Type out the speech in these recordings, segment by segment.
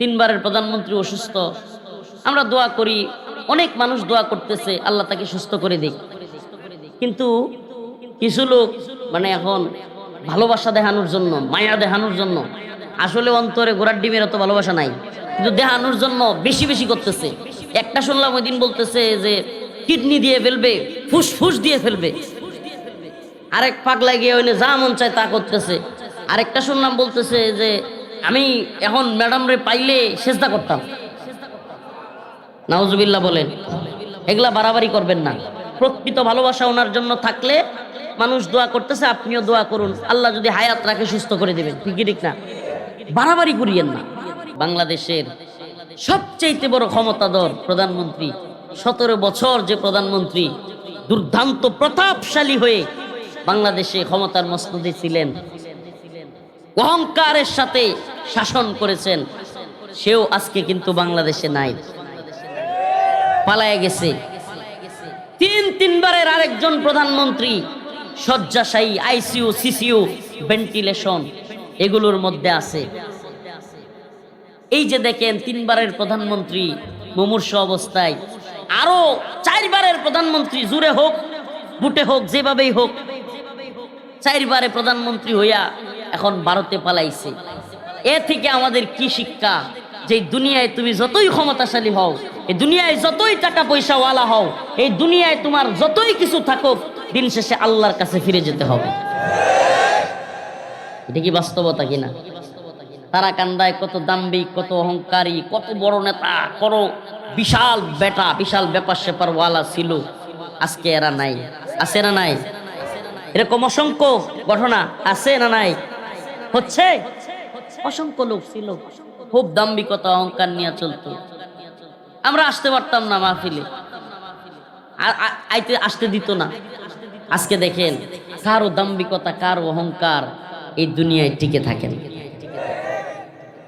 তিনবারের প্রধানমন্ত্রী অসুস্থ। আমরা দোয়া করি, অনেক মানুষ দোয়া করতেছে, আল্লাহ তাকে সুস্থ করে দিক। কিন্তু কিছু লোক মানে এখন ভালোবাসা দেখানোর জন্য, মায়া দেখানোর জন্য, আসলে অন্তরে গোড়ার ডিমের অত ভালোবাসা নাই। কিন্তু দেখানোর জন্য বেশি বেশি করতেছে। একটা শুনলাম ওই দিন বলতেছে যে, কিডনি দিয়ে ফেলবে, ফুসফুস দিয়ে ফেলবে। আরেক পাগলা গিয়ে ওইনে যা মন চায় তা করতেছে। আরেকটা শুনলাম বলতেছে যে আমি এখন ম্যাডাম রে পাইলে সেজদা করতাম। নাউজুবিল্লাহ বলেন, এগুলা বাড়াবাড়ি করবেন না। প্রকৃত ভালোবাসা ওনার জন্য থাকলে মানুষ দোয়া করতেছে, আপনিও দোয়া করুন। আল্লাহ যদি হায়াত রাখে, সুস্থ করে দেবেন। ঠিকই ঠিক না? বাড়াবাড়ি করিয়েন না। বাংলাদেশের সবচেয়ে বড় ক্ষমতাধর প্রধানমন্ত্রী, সতেরো বছর যে প্রধানমন্ত্রী, দুর্দান্ত প্রতাপশালী হয়ে বাংলাদেশে ক্ষমতার মসনদে ছিলেন। অহংকারের সাথে শাসন করেছেন। সেও আজকে কিন্তু বাংলাদেশে নাই। পালায় গেছে। তিন তিনবারের আরেকজন প্রধানমন্ত্রী, শয্যাশায়ী, আইসিইউ, সিসিইউ, ভেন্টিলেশন, এগুলোর মধ্যে আছে। এই যে দেখেন, তিনবারের প্রধানমন্ত্রী মুমূর্ষ অবস্থায়। আরও চারবারের প্রধানমন্ত্রী জুড়ে হোক, বুটে হোক, যেভাবেই হোক, চারবারে প্রধানমন্ত্রী হইয়া এখন ভারতে পালাইছে। এ থেকে আমাদের কি শিক্ষা? যে দুনিয়ায় তুমি যতই ক্ষমতাশালী হও, এই দুনিয়ায় যতই টাকা পয়সা ওয়ালা হও, এই দুনিয়ায় তোমার যতই কিছু থাকুক, দিন শেষে আল্লাহর কাছে ফিরে যেতে হবে। এটা কি বাস্তবতা কিনা? তারা কান্দায় কত দাম্বিক, কত অহংকারী, কত বড় নেতা, কত বিশাল বেটা, বিশাল ব্যাপার স্যাপার ওয়ালা ছিল। আজকে এরা নাই। আছে না নাই? এরকম অসংখ্য ঘটনা আছে না নাই? হচ্ছে? অসংখ্য লোক ছিল। খুব দাম্বিকতা অহংকার নিয়ে চলতো। আমরা আসতে পারতাম না মাহফিলে। আইতে আসতে দিত না। আজকে দেখেন কারও দাম্বিকতা কারও অহংকার এই দুনিয়ায় টিকে থাকেন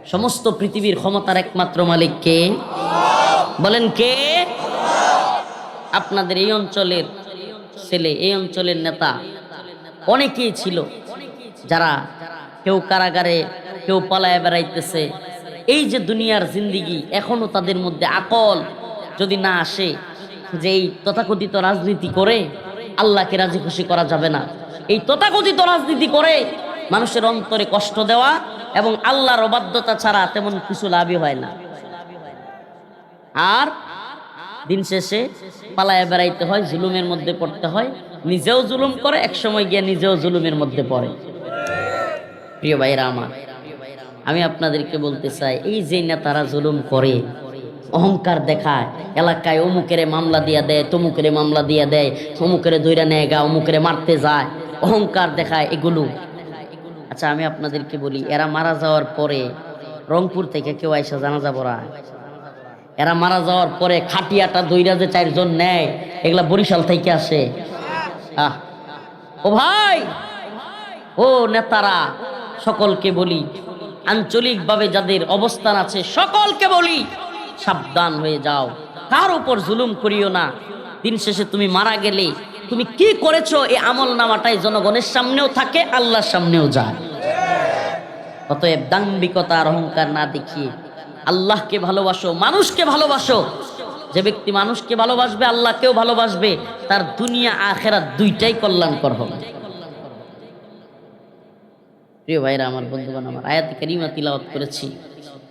সমস্ত পৃথিবীর ক্ষমতার একমাত্র মালিক কে? বলেন কে? আপনাদের এই অঞ্চলের ছেলে এই অঞ্চলের নেতা অনেকেই ছিল। যারা কেউ কারাগারে, কেউ পালায় বেড়াইতেছে। এই যে দুনিয়ার জিন্দিগি, এখনও তাদের মধ্যে আকল যদি না আসে, যে এই তথাকথিত রাজনীতি করে আল্লাহকে রাজি খুশি করা যাবে না। এই তথাকথিত রাজনীতি করে মানুষের অন্তরে কষ্ট দেওয়া এবং আল্লাহর অবাধ্যতা ছাড়া তেমন কিছু লাভই হয় না। আর দিন শেষে পালায় বেড়াইতে হয়, জুলুমের মধ্যে পড়তে হয়, নিজেও জুলুম করে এক সময় গিয়ে নিজেও জুলুমের মধ্যে পড়ে। প্রিয় ভাইরা আমার, আমি আপনাদেরকে বলতে চাই, এই যে নেতারা জুলুম করে, অহংকার দেখায়, এলাকায় অমুকেরে মামলা দিয়া দেয়, তমুকেরে মামলা দিয়া দেয় অমুকেরে দৈরা নেয় গা, অমুকেরে মারতে যায়, অহংকার দেখায় এগুলো। আচ্ছা আমি আপনাদেরকে বলি, এরা মারা যাওয়ার পরে রংপুর থেকে কেউ আইসা জানাজা পড়ায়। এরা মারা যাওয়ার পরে খাটিয়াটা দইরা যে চারজন নেয়, এগুলা বরিশাল থেকে আসে। আহ, ও ভাই, ও নেতারা সকলকে বলি, আঞ্চলিকভাবে যাদের অবস্থান আছে সকলকে বলি, সাবধান হয়ে যাও। কার উপর জুলুম করিও না। দিন শেষে তুমি মারা গেলে, তুমি কি করেছ? এই আমল নামাটাই জনগণের সামনেও থাকে, আল্লাহর সামনেও যায়। অতএব দাম্ভিকতা আর অহংকার না দেখিয়ে আল্লাহকে ভালোবাসো, মানুষকে ভালোবাসো। যে ব্যক্তি মানুষকে ভালোবাসবে, আল্লাহকেও ভালোবাসবে, তার দুনিয়া আখেরা দুইটাই কল্যাণকর হবে। প্রিয় ভাইরা আমার বন্ধুগণ আমার আয়াত কারিমা তিলাওয়াত করেছি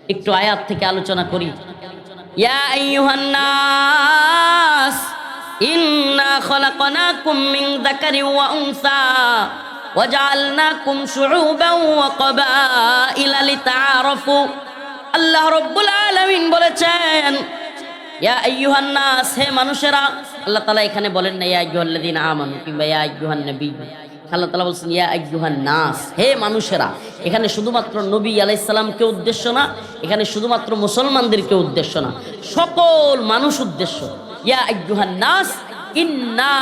একটু আয়াত থেকে আলোচনা করি ইয়া আইয়ুহান নাস ইন্না খলাকনাকুম মিন যাকারিন ওয়া উনসা وجعلناكم شعوبا وقبائل لتعارفوا আল্লাহ রব্বুল আলামিন বলেছেন ইয়া আইয়ুহান নাস হে মানুষেরা আল্লাহ তাআলা এখানে বলেন না ইয়া আইয়ুহাল্লাযিনা আমানু কিংবা ইয়া আইয়ুহান নবী আল্লাহ তালা বলছেন, ইয়া আইয়ুহান নাস হে মানুষেরা, এখানে শুধুমাত্র নবী আলাইহিস সালামকে উদ্দেশ্য না, এখানে শুধুমাত্র মুসলমানদেরকে উদ্দেশ্য না, সকল মানুষ উদ্দেশ্য। ইয়া আইয়ুহান নাস, ইন্না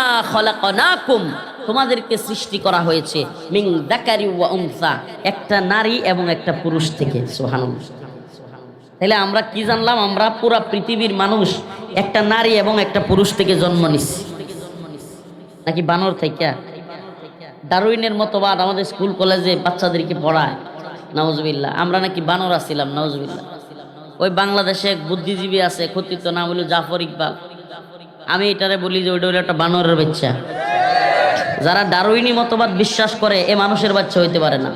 তোমাদেরকে সৃষ্টি করা হয়েছে মিং দাকারি ওয়া একটা নারী এবং একটা পুরুষ থেকে, সুবহানাল্লাহ। তাহলে আমরা কি জানলাম? আমরা পুরা পৃথিবীর মানুষ একটা নারী এবং একটা পুরুষ থেকে জন্ম নিচ্ছি নাকি বানর থেকে? ডারউইনের মতবাদ আমাদের স্কুল, কলেজে বাচ্চাদেরকে পড়ায়। নওয়াজবিল্লাহ আমরা নাকি বানর আছিলাম নওয়াজবিল্লাহ ওই বাংলাদেশে এক বুদ্ধিজীবী আছে, কথিত নাম হলো জাফর ইকবাল। আমি এটারে বলি যে ওইটা হলো একটা বানরের বাচ্চা। যারা ডারুইনি মতবাদ বিশ্বাস করে, এ মানুষের বাচ্চা হইতে পারে না।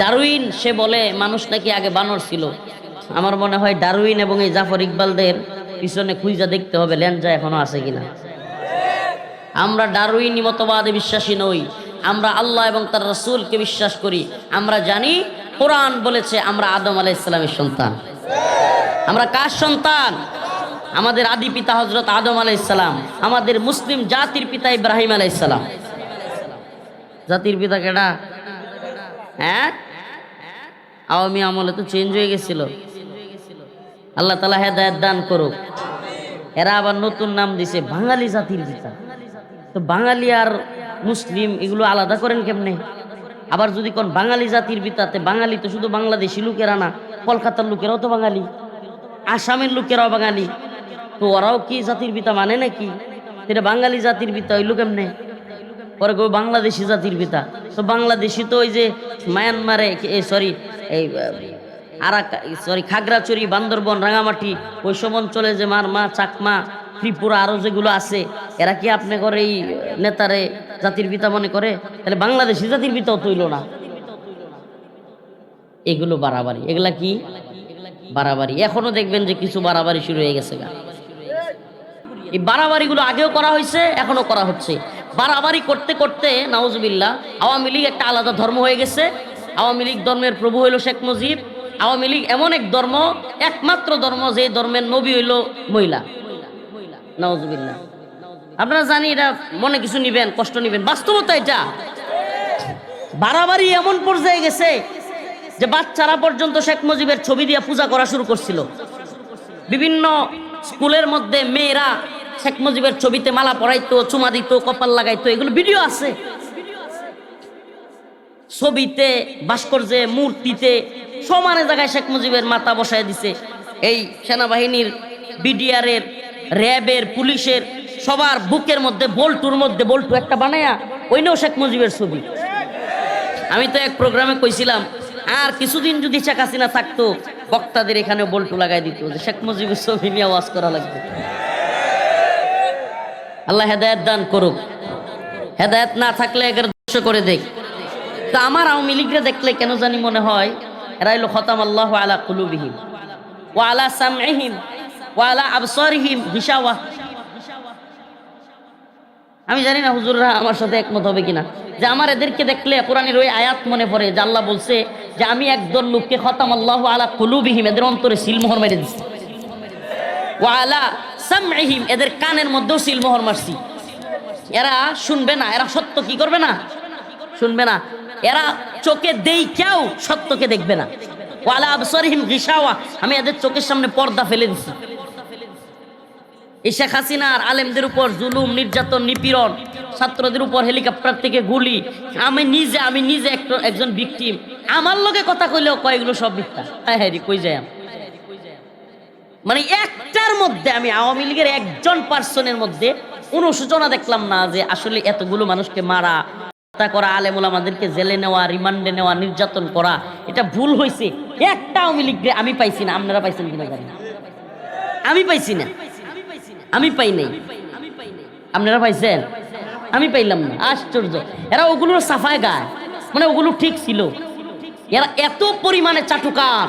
ডারুইন সে বলে, মানুষ নাকি আগে বানর ছিল। আমার মনে হয় ডারুইন এবং এই জাফর ইকবালদের পিছনে খুঁজা দেখতে হবে, ল্যাঞ্জা এখনও আছে কিনা। আমরা ডারুইনি মতবাদে বিশ্বাসী নই। আমরা আল্লাহ এবং তার রসুলকে বিশ্বাস করি। আমরা জানি কোরআন বলেছে আমরা আদম আলাহ ইসলামের সন্তান। আমরা কার সন্তান? আমাদের আদি পিতা হজরত আদম আলাহ ইসলাম আমাদের মুসলিম জাতির পিতা ইব্রাহিম আলাহ ইসলাম জাতির পিতা কেডা? হ্যাঁ? আওয়ামী আমলে তো চেঞ্জ হয়ে গেছিল। আল্লাহ তালা হেদায়ত দান করুক। এরা আবার নতুন নাম দিছে বাঙালি জাতির পিতা। তো বাঙালি আর মুসলিম, এগুলো আলাদা করেন কেমনে? আবার যদি কোন বাঙালি জাতির পিতাতে, বাঙালি তো শুধু বাংলাদেশি লোকেরা না, কলকাতার লোকেরাও তো বাঙালি, আসামের লোকেরাও বাঙালি, তো ওরাও কি জাতির পিতা মানে নাকি? এটা বাঙালি জাতির পিতা হইল কেমনে? পরে কেউ বাংলাদেশি জাতির পিতা। তো বাংলাদেশি তো ওই যে মায়ানমারে সরি, এই আরাকা, সরি, খাগড়াছড়ি, বান্দরবন, রাঙামাটি, ওই সব অঞ্চলে যে মারমা, চাকমা, ত্রিপুরা আরও যেগুলো আছে, এরা কি আপনি করে এই নেতারে জাতির পিতা মনে করে, তাহলে বাংলাদেশি জাতির পিতাও তৈল না। এগুলো বাড়াবাড়ি। এগুলা কি? বাড়াবাড়ি। এখনও দেখবেন যে কিছু বাড়াবাড়ি শুরু হয়ে গেছে এই বাড়াবাড়িগুলো আগেও করা হয়েছে, এখনও করা হচ্ছে। বাড়াবাড়ি করতে করতে নাউজবিল্লা আওয়ামী লীগ একটা আলাদা ধর্ম হয়ে গেছে। আওয়ামী লীগ ধর্মের প্রভু হইল শেখ মুজিব। আওয়ামী লীগ এমন এক ধর্ম, একমাত্র ধর্ম যে ধর্মের নবী হইল মহিলা। নাউজবিল্লা আপনারা জানি এটা মনে কিছু নিবেন, কষ্ট নিবেন। বাস্তবতা এটা। বাড়াবাড়ি এমন পর্যায়ে গেছে যে বাচ্চারা পর্যন্ত শেখ মুজিবের ছবি দিয়ে পূজা করা শুরু করছিল। বিভিন্ন স্কুলের মধ্যে মেয়েরা শেখ মুজিবের ছবিতে মালা পরাইতো, চুমা দিত, কপাল লাগাইতো, এগুলো ভিডিও আছে। ছবিতে, ভাস্কর্যে, মূর্তিতে, সমানে জায়গায় শেখ মুজিবের মাথা বসায় দিছে। এই সেনাবাহিনীর, বিডিআরের, র্যাবের, পুলিশের সবার বুকের মধ্যে, বল্টুর মধ্যে, বল্টু একটা বানায়া ওইটাও শেখ মুজিবের ছবি। আমি তো এক প্রোগ্রামে কইছিলাম, আর কিছুদিন যদি শেখ হাসিনা থাকতো, বক্তাদের এখানে বল্টু লাগাই দিত, যে শেখ মুজিবের ছবি নিয়ে আওয়াজ করা লাগবে। আল্লাহ হেদায়ত দান করুক। হেদায়ত না থাকলে এগার দর্শ করে দেখ। তা আমার আওয়ামী লীগরে দেখলে কেন জানি মনে হয়, এরা খতাম আল্লাহ আলা কুলুবিহিম ও আলা সামহিম ও আলা আবসরিহিম হিসাওয়া। আমি জানি না হুজুররা আমার সাথে একমত হবে কিনা। যে আমার এদেরকে দেখলে কোরআনের ওই আয়াত মনে পড়ে, যে আল্লাহ বলছে যে আমি একদল লোককে খতাম আল্লাহ আলা কুলুবিহিম, এদের অন্তরে সিলমোহর মেরে দিচ্ছি ও আলা সামহিম এদের কানের মধ্যেও সিলমোহর মারছি। এরা শুনবে না, এরা সত্য কি করবে না? শুনবে না। এরা চোখে দেই কেউ সত্যকে দেখবে না। ওয়ালা আবসরহিম গিসাওয়া আমি এদের চোখের সামনে পর্দা ফেলে দিছি। এই শেখ হাসিনার আলেমদের উপর জুলুম, নির্যাতন, নিপীড়ন, ছাত্রদের উপর হেলিকপ্টার থেকে গুলি। আমি নিজে আমি নিজে একজন ভিকটিম আমার লগে কথা কইলেও কয়, এগুলো সব মিথ্যা? হ্যাঁ হ্যাঁ কই যাই মানে একটার মধ্যে আমি আওয়ামী লীগের একজন পার্সনের মধ্যে অনুসূচনা দেখলাম না যে আসলে এতগুলো মানুষকে মারা, হত্যা করা, আলেমুল আমাদেরকে জেলে নেওয়া, রিমান্ডে নেওয়া, নির্যাতন করা, এটা ভুল হয়েছে একটা আওয়ামী লীগরে আমি পাইছি না। আপনারা পাইছেন কিনা জানি আমি পাইছি না। আমি পাই নাই। আপনারা পাইছেন? আমি পাইলাম না। আশ্চর্য। এরা ওগুলোর সাফায় গায়। মানে ওগুলো ঠিক ছিল। এরা এত পরিমাণে চাটুকার,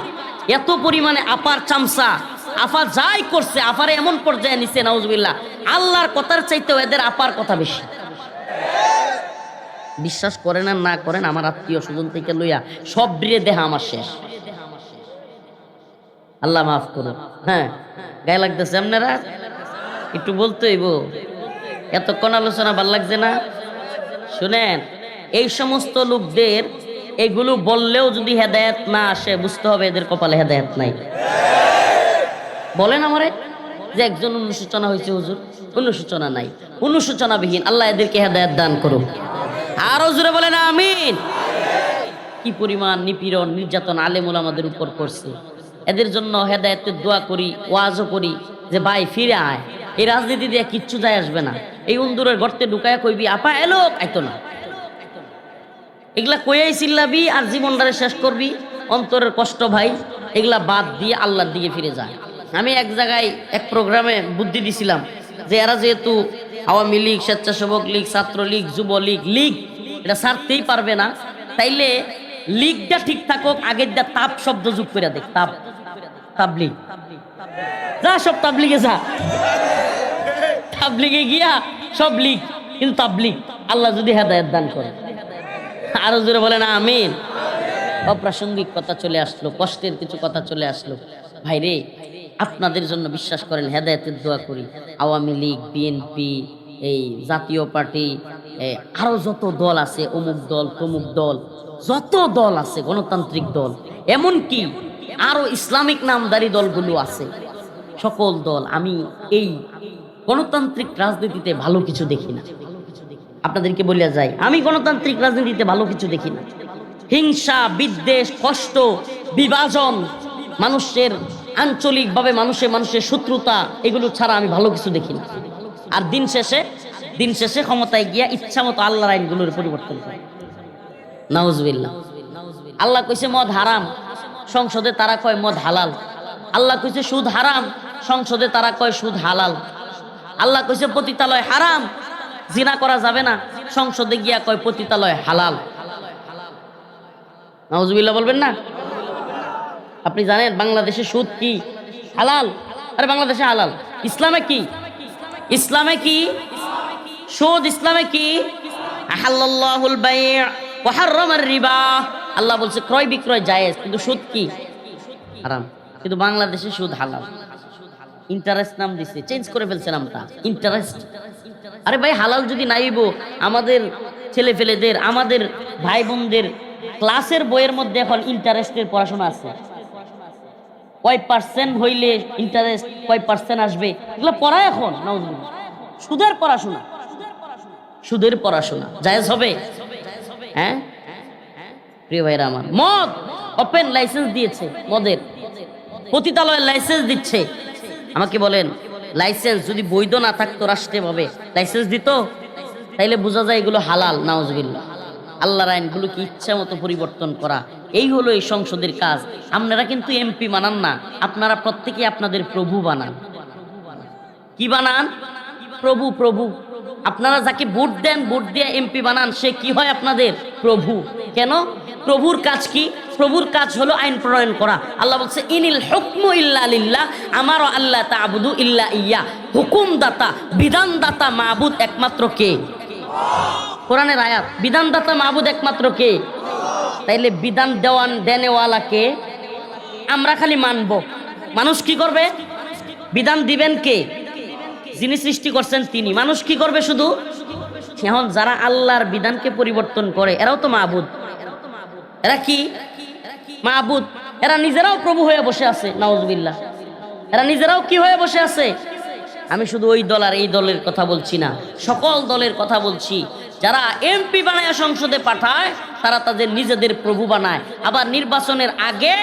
এত পরিমাণে আপার চামচা। আফা যাই করছে, আফারে এমন পর্যায়ে নিছে, নাউজবিল্লাহ। আল্লাহর কথার চাইতেও এদের আপার কথা বেশি। বিশ্বাস করেন আর না করেন, আমার আত্মীয় স্বজন থেকে লইয়া সব বিয়ে দেহা আমার শেষ। আল্লাহ মাফ করুন হ্যাঁ গায়ে লাগতেছে আপনারা? একটু বলতে হইব। এতক্ষণ আলোচনা ভালো লাগছে না? শুনেন, এই সমস্ত লোকদের এগুলো বললেও যদি হেদায়েত না আসে, বুঝতে হবে এদের কপালে হেদায়েত নাই। বলেন আমারে যে একজন অনুসূচনা হয়েছে, হুজুর। অনুসূচনা নাই। অনুসূচনাবিহীন আল্লাহ এদেরকে হেদায়েত দান করুন আরও জোরে বলেন, আমিন। কি পরিমাণ নিপীড়ন, নির্যাতন আলেমুল আমাদের উপর করছে। এদের জন্য হেদায়তের দোয়া করি, ওয়াজও করি, যে ভাই ফিরে আয়। এই রাজনীতি দিয়ে কিচ্ছু যায় আসবে না। এই উন্দুরের গর্তে ঢুকায় কইবি, আপা এলো আইতো না। এগুলা কইয়াই চিল্লাবি আর জীবনটারে শেষ করবি। অন্তরের কষ্ট ভাই, এগুলা বাদ দিয়ে আল্লাহর দিকে ফিরে যায় আমি এক জায়গায় এক প্রোগ্রামে বুদ্ধি দিছিলাম যে এরা যেহেতু আওয়ামী লীগ, স্বেচ্ছাসেবক লীগ, ছাত্রলীগ, যুবলীগ, লীগ, এটা ছাড়তেই পারবে না, তাইলে লীগটা ঠিক থাকুক আগের যা তাপ শব্দ যোগ করে দেখ তাপ। তাবলিগ। যা, সব তাবলিগে যা। তাবলিগে গিয়া সব লিগ, কিন্তু তাবলিগ আল্লাহ যদি হেদায়ত দান করে। আরও জোরে বলেন, আমিন। অপ্রাসঙ্গিক কথা চলে আসলো, কষ্টের কিছু কথা চলে আসলো। ভাই রে, আপনাদের জন্য বিশ্বাস করেন, হেদায়তের দোয়া করি। আওয়ামী লীগ বিএনপি এই জাতীয় পার্টি আরও যত দল আছে, অমুক দল, তমুক দল, যত দল আছে, গণতান্ত্রিক দল এমন কি আরও ইসলামিক নামদারি দলগুলো আছে। সকল দল, আমি এই গণতান্ত্রিক রাজনীতিতে ভালো কিছু দেখি না। আপনাদেরকে বলিয়া যাই আমি গণতান্ত্রিক রাজনীতিতে ভালো কিছু দেখি না। হিংসা, বিদ্বেষ, কষ্ট, বিভাজন, মানুষের আঞ্চলিকভাবে মানুষে মানুষের শত্রুতা, এগুলো ছাড়া আমি ভালো কিছু দেখি না। আর দিন শেষে দিন শেষে ক্ষমতায় গিয়া ইচ্ছা মতো আল্লাহর আইনগুলোর পরিবর্তন করে। নাউজবিল্লাহ। আল্লাহ কইছে, মদ হারাম। সংসদে তারা কয় মদ হালাল। আল্লাহ কইছে সুদ হারাম, সংসদে তারা কয় সুদ হালাল। আল্লাহ কইছে পতিতালয় হারাম, জিনা করা যাবে না, সংসদে গিয়া কয় পতিতালয় হালাল। নাউজুবিল্লাহ বলবেন না? আপনি জানেন বাংলাদেশে সুদ কি? হালাল। আরে বাংলাদেশে হালাল। ইসলামে কি? ইসলামে কি? সুদ ইসলামে কি? আহাল্লাহুল বাই' রিবা। আল্লাহ বলছে, ক্রয় বিক্রয় জায়েজ, কিন্তু সুদ কি? হারাম। কিন্তু বাংলাদেশে সুদ হালাল। ইন্টারেস্ট নাম দিছে চেঞ্জ করে ফেলছে নামটা। ইন্টারেস্ট আরে ভাই, হালাল যদি নাইব আমাদের ছেলে ফেলেদের আমাদের ভাই বোনদের ক্লাসের বইয়ের মধ্যে এখন ইন্টারেস্টের পড়াশোনা আছে। কয় পার্সেন্ট হইলে ইন্টারেস্ট কয় পার্সেন্ট আসবে? এগুলো পড়া এখন। সুদের পড়াশোনা। সুদের পড়াশোনা। জায়েজ হবে? হ্যাঁ? প্রিয় ভাইরা আমার, মদ ওপেন লাইসেন্স দিয়েছে, মদের। পতিতালয়ের লাইসেন্স দিচ্ছে। আমাকে বলেন লাইসেন্স যদি বৈধ না থাকতো রাষ্ট্রীয়ভাবে লাইসেন্স দিত? তাইলে বোঝা যায় এগুলো হালাল নাউজবিল্লা আল্লাহর আইনগুলোকে ইচ্ছা মতো পরিবর্তন করা? এই হলো এই সংসদের কাজ। আপনারা কিন্তু এমপি বানান না, আপনারা প্রত্যেকে আপনাদের প্রভু বানান। কি বানান? প্রভু প্রভু। আপনারা যাকে ভোট দেন, ভোট দিয়ে এমপি বানান, সে কি হয় আপনাদের? প্রভু। কেন? প্রভুর কাজ কি? প্রভুর কাজ হলো আইন প্রণয়ন করা। আল্লাহ বলছে, ইনিল হুকমু ইল্লা আমারও আল্লাহ তাবুদু ইল্লা ইয়া। হুকুম দাতা বিধান দাতা মাহবুদ একমাত্র কে? কোরআনের আয়াত, বিধানদাতা মাহবুদ একমাত্র কে? তাইলে বিধান দেওয়ান দেনেওয়ালাকে আমরা খালি মানব। মানুষ কি করবে? বিধান দিবেন কে? যিনি সৃষ্টি করছেন তিনি। মানুষ কি করবে শুধু? এখন যারা আল্লাহর বিধানকে পরিবর্তন করে, এরাও তো মাহবুদ এরা কি? মাহবুদ এরা নিজেরাও প্রভু হয়ে বসে আছে নওয়াজবিল্লাহ এরা নিজেরাও কি হয়ে বসে আছে? আমি শুধু ওই দল আর এই দলের কথা বলছি না, সকল দলের কথা বলছি। যারা এমপি বানায় সংসদে পাঠায়, তারা তাদের নিজেদের প্রভু বানায়। আবার নির্বাচনের আগে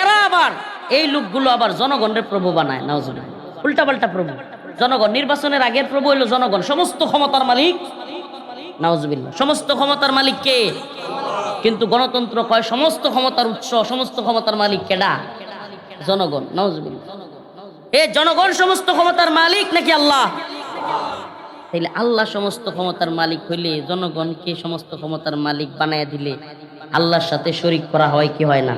এরা আবার এই লোকগুলো আবার জনগণের প্রভু বানায় নওয়াজবিল্লাহ উল্টা পাল্টা প্রভু। জনগণ, নির্বাচনের আগের প্রভু হইল জনগণ, সমস্ত ক্ষমতার মালিক, নাউজবিল্লাহ, সমস্ত ক্ষমতার মালিক কে? কিন্তু গণতন্ত্র কয়, সমস্ত ক্ষমতার উৎস, সমস্ত ক্ষমতার মালিক কেডা? জনগণ, নাউজবিল্লাহ। এ জনগণ, সমস্ত ক্ষমতার মালিক নাকি আল্লাহ? তাইলে আল্লাহ সমস্ত ক্ষমতার মালিক হইলে জনগণকে সমস্ত ক্ষমতার মালিক বানায় দিলে? আল্লাহর সাথে শরিক করা হয় কি হয় না?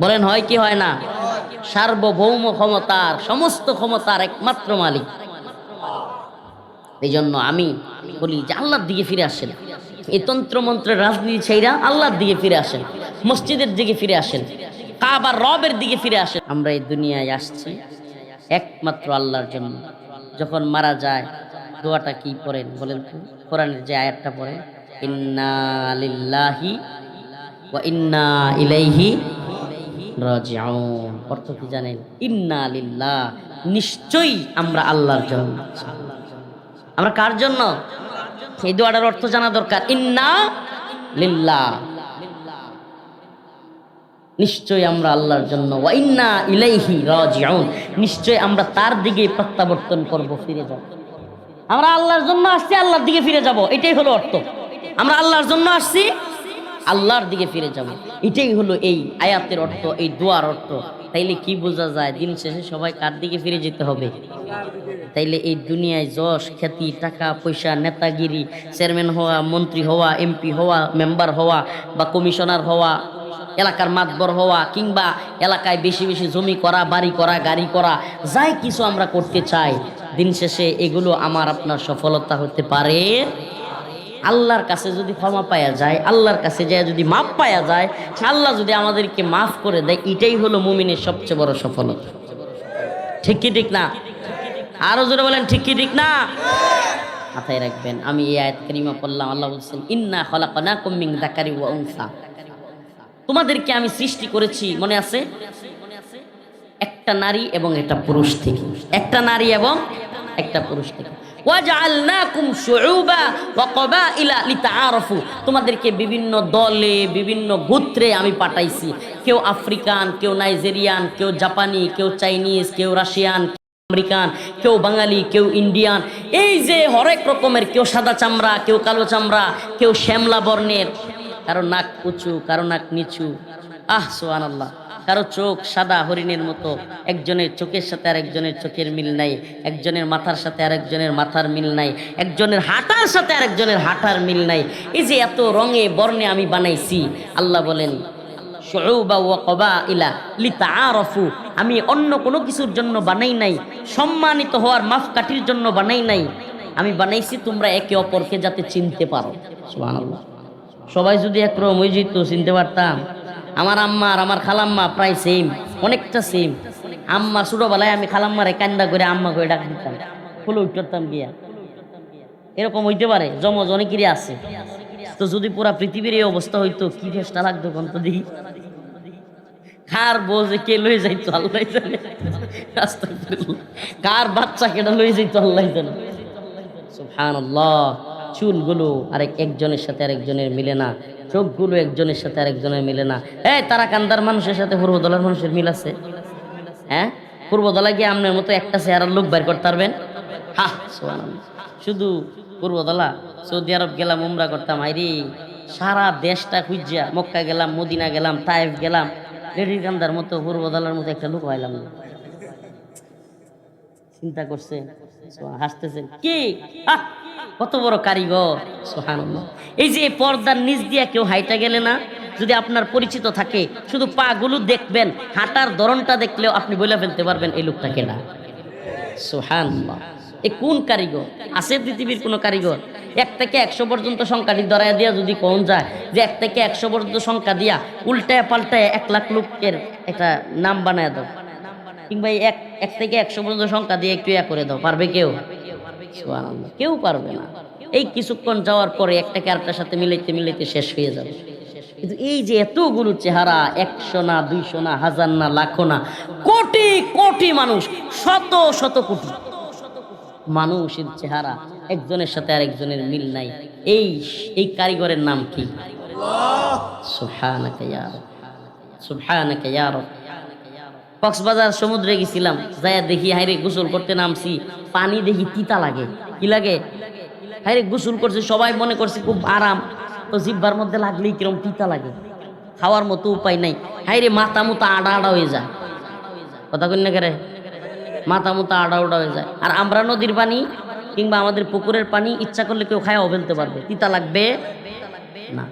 বলেন হয় কি হয় না? সার্বভৌম ক্ষমতার, সমস্ত ক্ষমতার একমাত্র মালিক। এই জন্য আমি বলি যে আল্লাহর দিকে ফিরে আসেন। এই তন্ত্রমন্ত্রের রাজনীতি ছেড়া আল্লাহর দিকে ফিরে আসেন। মসজিদের দিকে ফিরে আসেন। কাবার রবের দিকে ফিরে আসেন। আমরা এই দুনিয়ায় আসছি একমাত্র আল্লাহর জন্য। যখন মারা যায়, দোয়াটা কি পড়েন বলেন তো? কোরআনের যে আয়াতটা পড়ে ইন্না লিল্লাহি ওয়া ইন্না ইলাইহি রাজিউন। অর্থ কি জানেন? ইন্না লিল্লাহ, নিশ্চয়ই আমরা আল্লাহর জন্য আমরা কার জন্য? এই দোয়াটার অর্থ জানা দরকার। ইন্না লিল্লাহ। নিশ্চয় আমরা আল্লাহর জন্য। ওয়া ইন্না ইলাইহি রাজিউন। নিশ্চয় আমরা তার দিকে প্রত্যাবর্তন করব, ফিরে যাব। আমরা আল্লাহর জন্য আসছি, আল্লাহর দিকে ফিরে যাব। এটাই হলো অর্থ। আমরা আল্লাহর জন্য আসছি আল্লাহর দিকে ফিরে যাব। এটাই হলো এই আয়াতের অর্থ, এই দোয়ার অর্থ। তাইলে কি বোঝা যায়, দিন শেষে সবাই কার দিকে ফিরে যেতে হবে? তাইলে এই দুনিয়ায় যশ, খ্যাতি, টাকা, পয়সা, নেতাগিরি, চেয়ারম্যান হওয়া, মন্ত্রী হওয়া এমপি হওয়া, মেম্বার হওয়া, বা কমিশনার হওয়া, এলাকার মাতবর হওয়া, কিংবা এলাকায় বেশি বেশি জমি করা, বাড়ি করা, গাড়ি করা, যাই কিছু আমরা করতে চাই, দিন শেষে এগুলো আমার আপনার সফলতা হতে পারে। আল্লাহর কাছে যদি ক্ষমা পাওয়া যায়, আল্লাহর কাছে যায় যদি মাপ পাওয়া যায়, আল্লাহ যদি আমাদেরকে মাফ করে দেয়, এটাই হলো মুমিনের সবচেয়ে বড় সফলতা। ঠিক কি ঠিক না? আরও জোরে বলেন, ঠিক কি ঠিক না? মাথায় রাখবেন, আমি এই আয়াত কারিমা পড়লাম, আল্লাহ বলছেন, ইন্না খলাকনাকুম মিন যাকারি ওয়া উনসা। তোমাদেরকে আমি সৃষ্টি করেছি, মনে আছে? একটা নারী এবং একটা পুরুষ থেকে। একটা নারী এবং একটা পুরুষ থেকে। ওয়াজআলনাকুম শুউবা ওয়া ক্বাবাইলা লিতাআরাফু। তোমাদেরকে বিভিন্ন দলে, বিভিন্ন গোত্রে আমি পাঠাইছি। কেউ আফ্রিকান, কেউ নাইজেরিয়ান, কেউ জাপানি, কেউ চাইনিজ, কেউ রাশিয়ান আমেরিকান, কেউ বাঙালি, কেউ ইন্ডিয়ান। এই যে হরেক রকমের, কেউ সাদা চামড়া, কেউ কালো চামড়া, কেউ শ্যামলা বর্ণের। কারও নাক উঁচু, কারও নাক নিচু। আহ সোহান আল্লাহ কারও চোখ সাদা হরিণের মতো, একজনের চোখের সাথে আর একজনের চোখের মিল নাই, একজনের মাথার সাথে আর একজনের মাথার মিল নাই, একজনের হাঁটার সাথে আর একজনের হাঁটার মিল নাই। এই যে এত রঙে বর্ণে আমি বানাইছি, আল্লাহ বলেন আমি অন্য কোনো কিছুর জন্য বানাই নাই, সম্মানিত হওয়ার মাপকাঠির জন্য বানাই নাই। আমি বানাইছি তোমরা একে অপরকে যাতে চিনতে পারো। সবাই যদি একরকম হয়ে যেত চিনতে পারতাম। আমার আম্মা আর আমার খালাম্মা প্রায় সেম অনেকটা সেম আম্মা ছোটবেলায় আমি খালাম্মারে কান্দা করে আম্মা করে ডাক দিতাম ফুলে উঠতাম গিয়া। এরকম হইতে পারে জমজ অনেকেরই আছে। তো যদি পুরা পৃথিবীর এই অবস্থা হইতো, কি চেষ্টা লাগতো কোন তো দেখি। কার বউ যে কে লয়ে যাইতো, আল্লাহ কার বাচ্চা কেটা লয়ে যাইতো, আল্লাহ জানে। সুবহানাল্লাহ। চুলগুলো আরেক একজনের সাথে আরেকজনের মিলে না। চোখগুলো একজনের সাথে আরেকজনের মিলে না। এই তারা কান্দার মানুষের সাথে পূর্বদলার মানুষের মিল আছে। হ্যাঁ? পূর্বদলা গিয়ে আপনার মতো একটা চেহারার লোক বের করতে পারবেন? হা। শুধু পূর্বদলা সৌদি আরব গেলাম উমরা করতাম আইরি সারা দেশটা খুঁজিয়া মক্কা গেলাম মদিনা গেলাম তায়েফ গেলাম লেডির কান্দার মতো পূর্বদলার মতো একটা লোক হইলাম না। চিন্তা করছে হাসতেছেন। কি? আহ, কত বড় কারিগর। সুবহানাল্লাহ। এই যে পর্দার নিচ দিয়া কেউ হাইটা গেলে না, যদি আপনার পরিচিত থাকে, শুধু পা গুলো দেখবেন, হাঁটার ধরনটা দেখলেও আপনি বলে ফেলতে পারবেন এই লোকটা কেনা সুহানুল্লাহ এ কোন কারিগর? আছে পৃথিবীর কোনো কারিগর? এক থেকে একশো পর্যন্ত সংখ্যাটি ধরায় দিয়া যদি কম যায়, যে এক থেকে একশো পর্যন্ত সংখ্যা দিয়া উল্টায় পাল্টায় এক লাখ লোকের একটা নাম বানায় দাও। কিংবা এক এক থেকে একশো পর্যন্ত সংখ্যা দিয়ে একটু ইয়া করে দাও, পারবে কেউ। কেউ পারবে না। এই কিছুক্ষণ যাওয়ার পরে একটাকে আরেকটার সাথে মিলাইতে মিলাইতে শেষ হয়ে যাবে। কিন্তু এই যে এতগুলো চেহারা একশো না দুইশো না হাজার না লাখো না কোটি কোটি মানুষ শত শত কোটি মানুষের চেহারা একজনের সাথে আরেকজনের মিল নাই। এই এই কারিগরের নাম কি? সুবহানাকা ইয়া রব। সুবহানাকা ইয়া রব। কক্সবাজার সমুদ্রে গেছিলাম, যাইয়া দেখি হাইরে গোসল করতে নামছি। পানি দেখি তিতা লাগে। কি লাগে? হাইরে গোসল করছে, সবাই মনে করছে খুব আরাম। তো জিব্বার মধ্যে লাগলেই কিরম তিতা লাগে। খাওয়ার মতো উপায় নাই। হাইরে মাথা মতো আড়া আড়া হয়ে যায়। কথা না কেরে? মাথা মতো আড়া উড়া হয়ে যায়। আর আমরা নদীর পানি কিংবা আমাদের পুকুরের পানি ইচ্ছা করলে কেউ খায়াও ফেলতে পারবে। তিতা লাগবে না।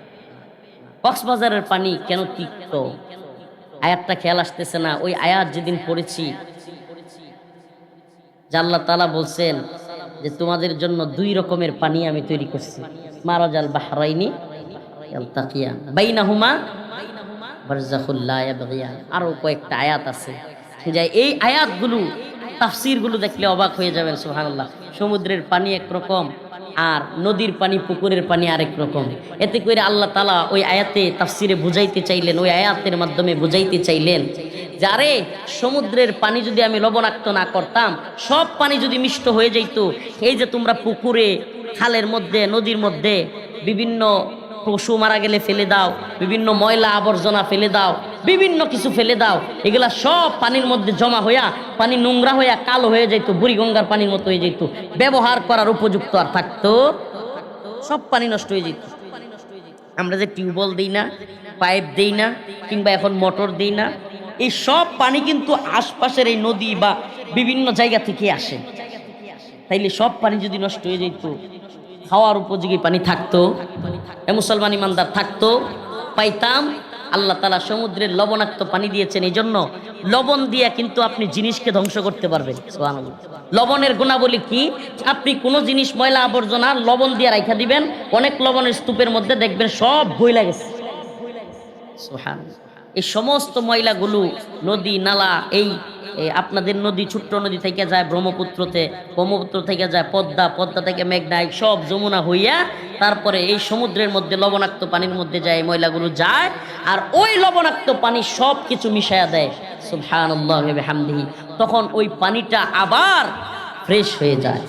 কক্সবাজারের পানি কেন তিক্ত? আয়াতটা খেয়াল আসতেছে না, ওই আয়াত যেদিন পড়েছি আল্লাহ তালা বলছেন যে তোমাদের জন্য দুই রকমের পানি আমি তৈরি করছি। মারাজাল বাহরাইনি তাকিয়া আরও কয়েকটা আয়াত আছে। যে এই আয়াতগুলো, তাফসিরগুলো দেখলে অবাক হয়ে যাবেন, সুবহানাল্লাহ। সমুদ্রের পানি একরকম আর নদীর পানি, পুকুরের পানি আরেক রকম। এতে করে আল্লাহ তালা ওই আয়াতে তাফসিরে বুঝাইতে চাইলেন, ওই আয়াতের মাধ্যমে বুঝাইতে চাইলেন যারে সমুদ্রের পানি যদি আমি লবণাক্ত না করতাম, সব পানি যদি মিষ্ট হয়ে যাইতো, এই যে তোমরা পুকুরে, খালের মধ্যে, নদীর মধ্যে, বিভিন্ন পশু মারা গেলে ফেলে দাও, বিভিন্ন ময়লা আবর্জনা ফেলে দাও, বিভিন্ন কিছু ফেলে দাও, এগুলা সব পানির মধ্যে জমা হইয়া পানি নোংরা হইয়া কালো হয়ে যেত বুড়িগঙ্গার পানির মতো হয়ে যেত ব্যবহার করার উপযুক্ত আর থাকতো। সব পানি নষ্ট হয়ে যেত। আমরা যে টিউবওয়েল দিই না, পাইপ দিই না, কিংবা এখন মোটর দিই না, এই সব পানি কিন্তু আশপাশের এই নদী বা বিভিন্ন জায়গা থেকে আসে। তাইলে সব পানি যদি নষ্ট হয়ে যেত, খাওয়ার উপযোগী পানি থাকতো। এ মুসলমান ইমানদার থাকতো, পাইতাম। আল্লাহ তালা সমুদ্রের লবণাক্ত পানি দিয়েছেন এই জন্য লবণ দিয়ে কিন্তু আপনি জিনিসকে ধ্বংস করতে পারবেন লবণের গুণাবলী কি? আপনি কোনো জিনিস ময়লা আবর্জনা লবণ দিয়ে রাখা দিবেন, অনেক লবণের স্তূপের মধ্যে দেখবেন সব বইলা লাগেছে এই সমস্ত ময়লাগুলো নদী, নালা, এই আপনাদের নদী, ছোট্ট নদী থেকে যায় ব্রহ্মপুত্রতে, ব্রহ্মপুত্র থেকে যায় পদ্মা পদ্মা থেকে মেঘনায় সব যমুনা হইয়া তারপরে এই সমুদ্রের মধ্যে লবণাক্ত পানির মধ্যে যায়, এই ময়লাগুলো যায়, আর ওই লবণাক্ত পানি সব কিছু মিশায়া দেয়, সুবহানাল্লাহ হামদিহি তখন ওই পানিটা আবার ফ্রেশ হয়ে যায়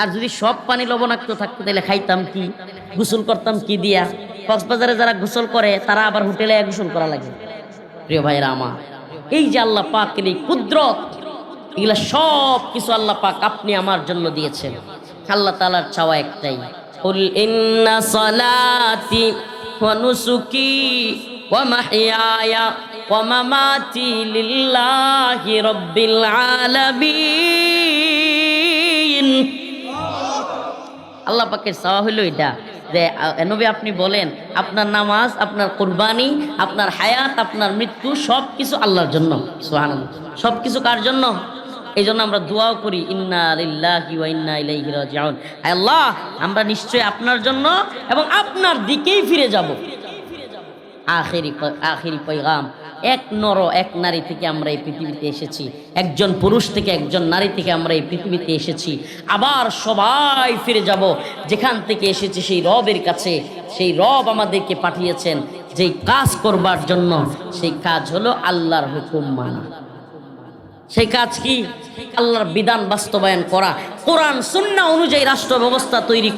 আর যদি সব পানি লবণাক্ত থাকতো, তাহলে খাইতাম কি? গোসল করতাম কি দিয়া? কক্সবাজারে যারা গোসল করে তারা আবার হোটেলে গোসল করা লাগে প্রিয় ভাইরা আমার এই যে আল্লাহ পাকের এই কুদরত এগুলা সব কিছু আল্লাহ পাক আপনি আমার জন্য দিয়েছেন আল্লাহ তালার চাওয়া একটাই قل إن صلاتي ونسكي ومحياي ومماتي لله رب العالمين আল্লাহ পাকের চাওয়া হইল এটা যে নবী আপনি বলেন, আপনার নামাজ, আপনার কোরবানি, আপনার হায়াত, আপনার মৃত্যু সব কিছু আল্লাহর জন্য। সোহান সব কিছু কার জন্য? এই জন্য আমরা দোয়াও করি, ইন্না রাজিউন। আল্লাহ, আমরা নিশ্চয়ই আপনার জন্য এবং আপনার দিকেই ফিরে যাব। আখেরি আখেরি পৈগাম এক নর, এক নারী থেকে আমরা এই পৃথিবীতে এসেছি। একজন পুরুষ থেকে একজন নারী থেকে আমরা এই পৃথিবীতে এসেছি। আবার সবাই ফিরে যাব। যেখান থেকে এসেছি সেই রবের কাছে। সেই রব আমাদেরকে পাঠিয়েছেন যেই কাজ করবার জন্য। সেই কাজ হলো আল্লাহর হুকুম মানা। সেই কাজ কি? আল্লাহর বিধান বাস্তবায়ন করা। কোরআন সুন্না অনুযায়ী রাষ্ট্র ব্যবস্থা তৈরি করা।